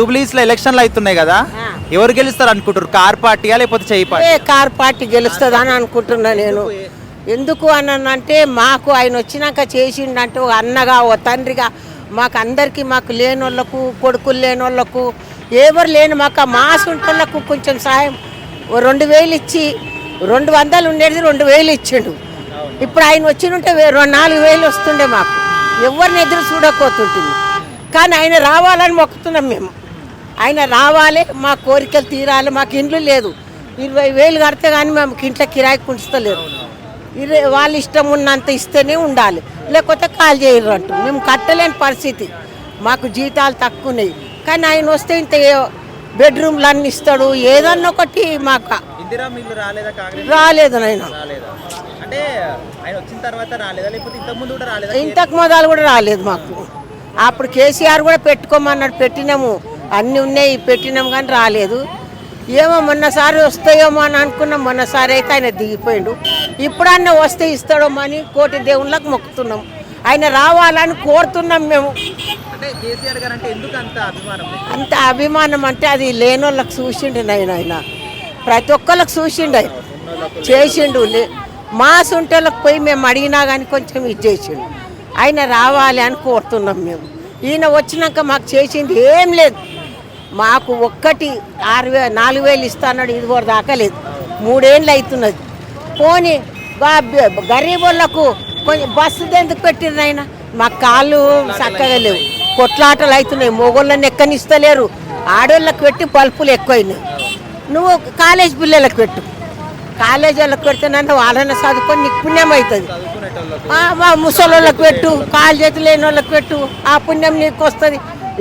జూబ్లీస్లో ఎలక్షన్లు అవుతున్నాయి కదా. ఎవరు గెలుస్తారు అనుకుంటారు కార్ పార్టీయా లేకపోతే చేయి పార్టీ ఏ కార్ పార్టీ గెలుస్తుంది అని అనుకుంటున్నా నేను. ఎందుకు అనంటే మాకు ఆయన వచ్చినాక చేసిండంటే ఒక అన్నగా ఓ తండ్రిగా మాకు అందరికీ మాకు లేని వాళ్ళకు కొడుకులు లేని వాళ్ళకు ఎవరు లేని మాకు ఆ మాసుంటోళ్ళకు కొంచెం సాయం ఓ రెండు వేలు ఇచ్చి రెండు వందలు ఉండేది రెండు వేలు ఇచ్చిండు. ఇప్పుడు ఆయన వచ్చినుంటే రెండు నాలుగు వేలు వస్తుండే మాకు. ఎవరిని ఎదురు చూడకపోతుంటుంది. కానీ ఆయన రావాలని మొక్కుతున్నాం మేము. ఆయన రావాలి మా కోరికలు తీరాలి మాకు ఇండ్లు లేదు. ఇరవై వేలు కడితే కానీ మేము ఇంట్లో కిరాయి కుంచుతలేదు ఇరవై వాళ్ళ ఇష్టం ఉన్నంత ఇస్తేనే ఉండాలి. లేకపోతే కాల్ చేయరు అంటూ. మేము కట్టలేని పరిస్థితి. మాకు జీతాలు తక్కువ ఉన్నాయి. కానీ ఆయన వస్తే ఇంత బెడ్రూమ్లు అన్ని ఇస్తాడు ఏదన్నా ఒకటి మాకు రాలేదా ఆయన ఇంతకు మొదలు కూడా రాలేదు మాకు. అప్పుడు కేసీఆర్ కూడా పెట్టుకోమన్నాడు పెట్టినాము. అన్నీ ఉన్నాయి పెట్టినాము కానీ రాలేదు. ఏమో మొన్నసారి వస్తాయేమో అని అనుకున్నాం మొన్నసారి అయితే ఆయన దిగిపోయిండు. ఇప్పుడన్నా వస్తే ఇస్తాడో అని కోటి దేవుళ్ళకి మొక్కుతున్నాం. ఆయన రావాలని కోరుతున్నాం మేము. అంత అభిమానం? అంటే అది లేని వాళ్ళకి చూసిండు నాయన ఆయన. ప్రతి ఒక్కళ్ళకి చూసిండు ఆయన. చేసిండు. మా సొంటలకు పోయి మేము అడిగినా కానీ కొంచెం ఇది చేసిండు. ఆయన రావాలి అని కోరుతున్నాం మేము. ఈయన వచ్చినాక మాకు చేసింది ఏం లేదు. మాకు ఒక్కటి ఆరు వే నాలుగు వేలు ఇస్తాన్నాడు ఇది కూడా దాకా లేదు. మూడేళ్ళు అవుతున్నది. పోనీ గా- గరీబ్ వాళ్ళకు కొంచెం బస్సు ఎందుకు పెట్టినైనా మా కాళ్ళు చక్కగా లేవు. కొట్లాటలు అవుతున్నాయి. మొగోళ్ళని ఎక్కనిస్తలేరు. ఆడోళ్ళకి పెట్టి పలుపులు ఎక్కువైనాయి. నువ్వు కాలేజ్ పిల్లలకు పెట్టు. కాలేజ్ వాళ్ళకి పెడితే నన్ను వాళ్ళని చదువుకొని నీకు పుణ్యం అవుతుంది. ఆ, మా ముసలోళ్ళకి పెట్టు. కాలు చేతులు లేని వాళ్ళకి పెట్టు. ఆ పుణ్యం నీకు వస్తుంది.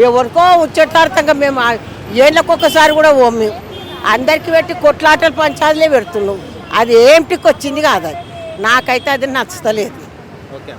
ఎవరికో ఉచ్చటార్థంగా మేము ఏళ్ళకు ఒకసారి కూడా ఓం అందరికీ పెట్టి కొట్లాటలు పంచాదులే పెడుతున్నాం. అది ఏంటికి వచ్చింది కాదు అది. నాకైతే అది నచ్చతలేదు. ఓకే